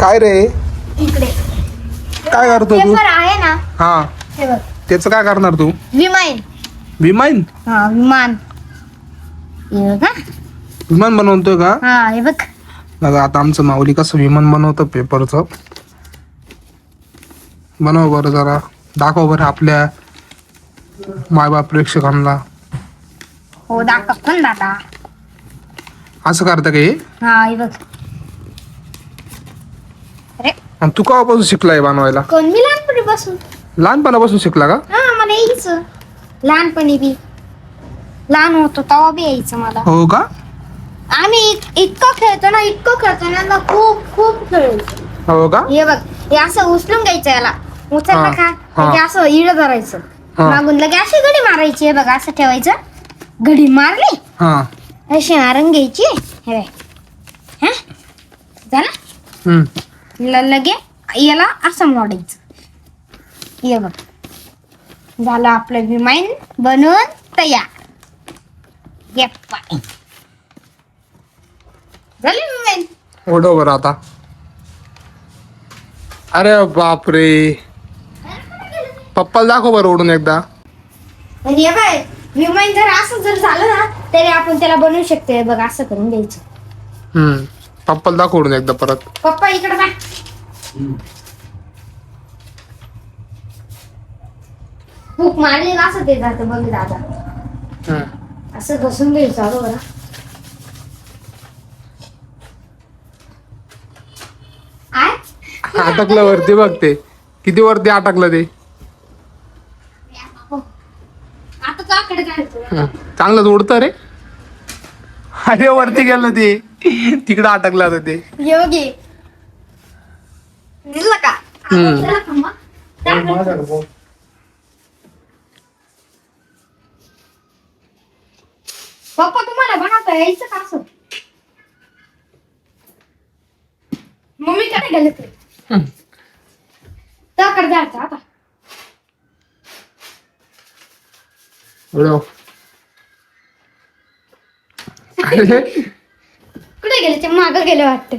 काय रे? इकडे. काय करतो तू? पेपर आहे ना. हा. हे बघ. त्याचं काय करणार तू? विमान. विमान? हा विमान. हे बघ हा. विमान बनवतोय का? हा हे बघ. बघा आता आमचं माऊली कसं विमान बनवतं पेपरचं बनव बरं जरा. दाखव बरं आपल्या मायबाप प्रेक्षकांना. हो दाखव. पण दादा? असं करतं का हे? हा हे बघ. अरे. आणि तू केव्हापासून शिकलाय बनवायला? कोण? मी लहानपणी बसून लहानपणापासून शिकला का? हा मला यायचं. लहानपणी बी. लहान होतो तेव्हा बी यायचं मला. हो का? आम्ही इत- इतकं खेळतो ना इतकं खेळतो ना ना खूप खूप खेळायचो. हो का? हे बघ हे असं उचलून घ्यायचं याला. उचललं हा, का? हा. लगे असं इड धरायचं. हा. मागून लगे अशी घडी मारायची हे बघ असं ठेवायचं. घडी मारली. हा. अशी मारून घ्यायची. हे बघ. हा? झालं? हम्म. ल- लगे याला असं मोडायचं. ये बघ. झालं आपलं विमान बनवून तयार. झालं विमान? ओढव बरं आता. अरे बापरे. पप्पाला दाखव बरं ओढून एकदा. आणि हे बाय विमान जर असं जर झालं ना तरी आपण त्याला बनवू शकतो हे बघ असं करून द्यायचं हम्म. पप्पाला दाखव ओढून एकदा परत. पप्पा इकडे बाय खूप मारलेलं असं ते जातं बघ दादा. हम्म. असं बसून घ्यायचं बरोबर आय? अटकलं वरती बघ ते किती वरती अटकलं ते? आता तो आकडे हं. चांगलंच उडतं रे. अरे वरती गेलं ते. तिकडं अटकलं आता ते योगी दिसलं का हम्म. दिसलं का मग? टाक. पप्पा तुम्हाला बनवता यायचं का असं मम्मी कडे गेले ते हं. त्याकडे जायचं आता. अरे कुठे गेले ते मागं गेले वाटतं